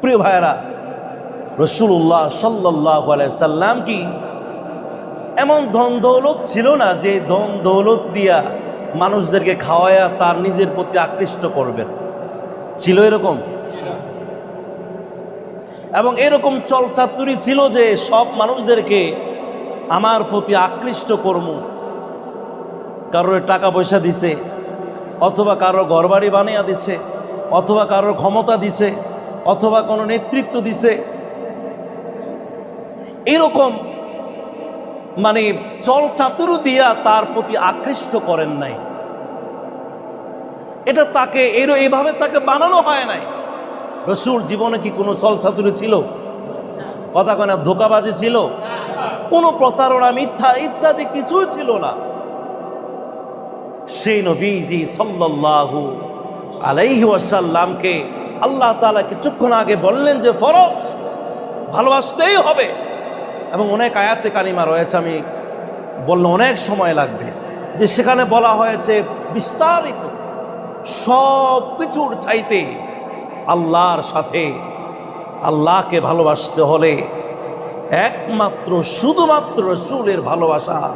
প্রিয় ভাইয়েরা রসুল্লাহ সাল্লাহ সাল্লাম কি এমন ধন দৌলত ছিল না যে ধন দৌলত দিয়া মানুষদেরকে খাওয়ায়া তার নিজের প্রতি আকৃষ্ট করবেন? ছিল এরকম? এবং এরকম চলচাতুরি ছিল যে সব মানুষদেরকে আমার প্রতি আকৃষ্ট করব কারোর টাকা পয়সা দিছে, অথবা কারোর ঘরবাড়ি বানিয়ে দিছে, অথবা কারোর ক্ষমতা দিছে অথবা কোনো নেতৃত্ব দিছে। এরকম মানে চল চাতুর দিয়া তার প্রতি আকৃষ্ট করেন নাই। এটা তাকে, এর এইভাবে তাকে বানানো হয় নাই। রসুল জীবনে কি কোনো চল চাতুরি ছিল? কথা কেন ধোকাবাজি ছিল? কোনো প্রতারণা, মিথ্যা ইত্যাদি কিছুই ছিল না। সেই নবীজি সাল্লাল্লাহু আলাইহি ওয়াসাল্লামকে আল্লাহ তাআলা কিছুক্ষণ আগে বললেন যে, ফরজ, ভালোবাসতেই হবে। এবং অনেক আয়াতে কানিমা রয়েছে, আমি বললে অনেক সময় লাগবে, যে সেখানে বলা হয়েছে, বিস্তারিত সব কিছুর চাইতে আল্লাহর সাথে আল্লাহকে ভালোবাসতে হলে একমাত্র, শুধুমাত্র রসুলের ভালোবাসা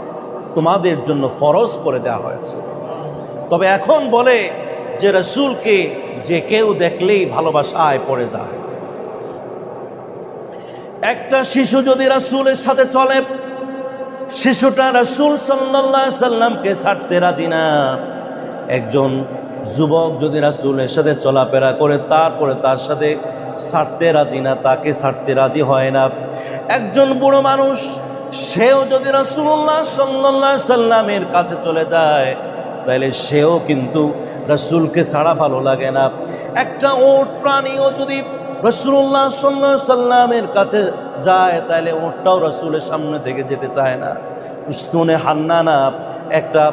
তোমাদের জন্য ফরজ করে দেওয়া হয়েছে। তবে এখন বলে যে, রসুলকে যে কেউ দেখলেই ভালোবাসায় পড়ে যায়। একটা শিশু যদি রাসুলের সাথে চলে, শিশুটা রাসুল আলাইহি সাল্লামকে ছাড়তে রাজি না। একজন যুবক যদি রাসূলের সাথে চলাফেরা করে, তারপরে তার সাথে ছাড়তে রাজি না, তাকে ছাড়তে রাজি হয় না। একজন বুড়ো মানুষ, সেও যদি রাসূলুল্লাহ সাল্লাল্লাহু আলাইহি সাল্লামের কাছে চলে যায় তাহলে সেও কিন্তু রাসূলকে ছাড়া ভালো লাগে না। একটা ওট প্রাণীও যদি রসুল্লাহ সাল্লাহ সাল্লামের কাছে যায়, তাহলে ওটাও রসুলের সামনে থেকে যেতে চায় না। স্তনে হান্নানা, একটা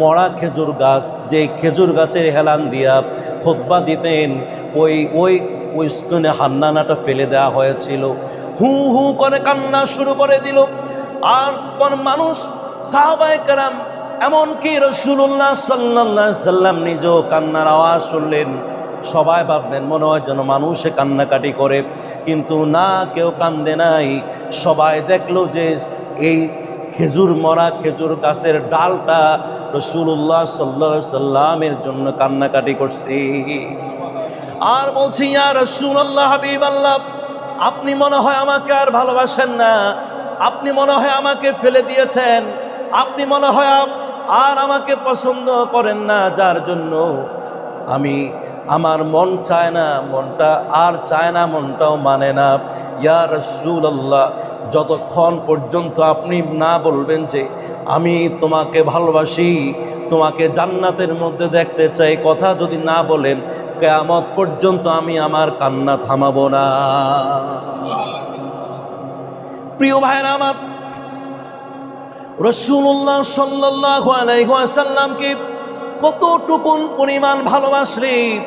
মরা খেজুর গাছ যে খেজুর গাছের হেলান দিয়া খোদবা দিতেন, ওই ওই ওই স্তনে হান্নানাটা ফেলে দেওয়া হয়েছিল। হু হু করে কান্না শুরু করে দিল। আর মানুষ সাহাবায় কারাম এমনকি রসুল্লাহ সাল্লাহ সাল্লাম নিজেও কান্নার আওয়াজ শুনলেন। সবাই ভাবলেন, মনে হয় যেন মানুষে কান্নাকাটি করে, কিন্তু না, কেউ কান্দে নাই। সবাই দেখল যে এই খেজুর মরা খেজুর গাছের ডালটা রসুল্লাহ সাল্লা সাল্লামের জন্য কান্নাকাটি করছে। আর বলছি, ইয়া রসুল্লাহ হাবিব আল্লাহ আপনি মনে হয় আমাকে আর ভালোবাসেন না। আপনি মনে হয় আমাকে ফেলে দিয়েছেন। আপনি মনে হয় আর আমাকে পছন্দ করেন না, যার জন্য আমি আমার মন চায় না, মনটা আর চায় না, মনটাও মানে না। ইয়া রসুল্লাহ যতক্ষণ পর্যন্ত আপনি না বলবেন যে আমি তোমাকে ভালোবাসি, তোমাকে জান্নাতের মধ্যে দেখতে চাই, কথা যদি না বলেন, কেয়ামত পর্যন্ত আমি আমার কান্না থামাবো না। প্রিয় ভাইরা আমার রসুল্লাহ সাল্লাহ আলাইসাল্লামকে কতটুকুন পরিমাণ ভালোবাসলে,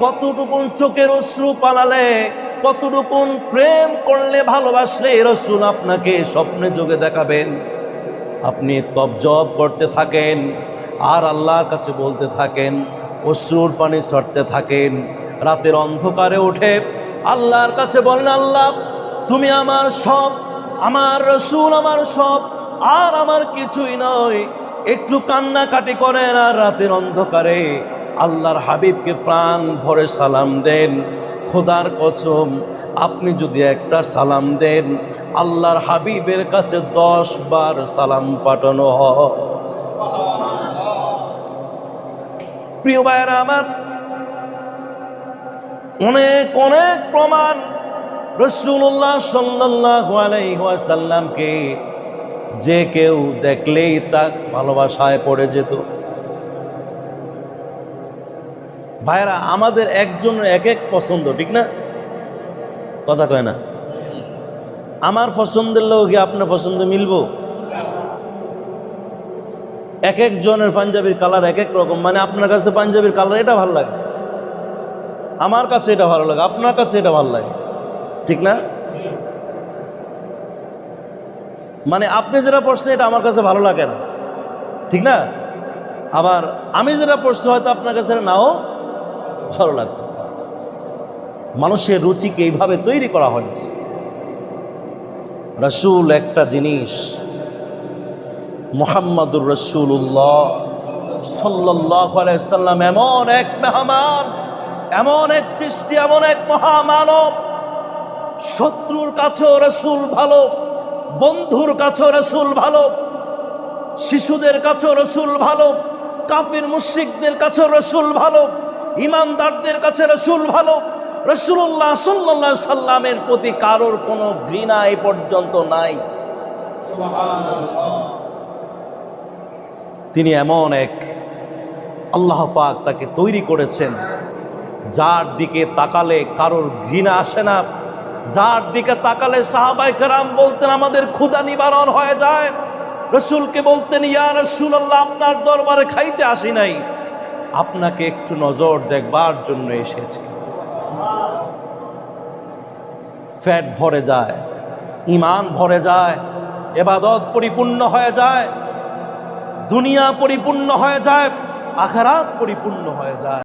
কতটুকুন চোখের অশ্রু পালালে, কতটুকুন প্রেম করলে ভালোবাসলে, রসুল আপনাকে স্বপ্নে যোগে দেখাবেন। আপনি তবজব করতে থাকেন, আর আল্লাহর কাছে বলতে থাকেন, অশ্রুর পানি সরতে থাকেন, রাতের অন্ধকারে উঠে আল্লাহর কাছে বলেন, আল্লাহ, তুমি আমার সব, আমার রসুল আমার সব আর আমার কিছুই নয়। একটু কান্নাকাটি করেন আর রাতের অন্ধকারে আল্লাহর হাবিবকে প্রাণ ভরে সালাম দেন। খোদার কসম, আপনি যদি একটা সালাম দেন, আল্লাহর হাবিবের কাছে দশ বার সালাম পাঠানো হয়। প্রিয় ভাইয়েরা আমার, অনেক অনেক প্রমাণ রসুল্লাহ সাল্লাহ আলাইসাল্লামকে যে কেউ দেখলেই তা ভালোবাসায় পড়ে যেত। ভাইরা আমাদের একজনের এক এক পছন্দ, ঠিক না? কথা কয় না। আমার পছন্দের লোক আপনার পছন্দ মিলব? এক একজনের পাঞ্জাবির কালার এক এক রকম মানে আপনার কাছে পাঞ্জাবির কালার এটা ভালো লাগে। আমার কাছে এটা ভালো লাগে, আপনার কাছে এটা ভালো লাগে, ঠিক না? মানে আপনি যেটা পড়ছেন এটা আমার কাছে ভালো লাগে না। ঠিক না? আবার আমি যেটা পড়ছি হয়তো আপনার কাছে নাও ভালো লাগতো। মানুষের রুচিকে এইভাবে তৈরি করা হয়েছে। রসুল একটা জিনিস, মোহাম্মদুর রসুল্লাহ সাল্লাহ সাল্লাম এমন এক মেহমান, এমন এক সৃষ্টি, এমন এক মহামানব, শত্রুর কাছেও রসুল ভালো। বন্ধুর কাছেও রসুল ভালো, শিশুদের কাছেও রসুল ভালো, কাফির মুশ্রিকদের কাছেও রসুল ভালো, ইমানদারদের কাছে রসুল ভালো রসুল্লাহ সাল্লাহ সাল্লামের প্রতি কারোর কোনো ঘৃণা এ পর্যন্ত নাই। তিনি এমন এক আল্লাহ পাক তাকে তৈরি করেছেন, যার দিকে তাকালে কারোর ঘৃণা আসে না। যার দিকে তাকালে সাহাবাই কেরাম বলতেন, আমাদের ক্ষুদা নিবারণ হয়ে যায়। রসুলকে বলতেন, ইয়া রসুল আল্লাহ আপনার দরবারে খাইতে আসি নাই। আপনাকে একটু নজর দেখবার জন্য এসেছি। ফ্যাট ভরে যায় ইমান ভরে যায়, এবাদত পরিপূর্ণ হয়ে যায়, দুনিয়া পরিপূর্ণ হয়ে যায়, আখারাত পরিপূর্ণ হয়ে যায়।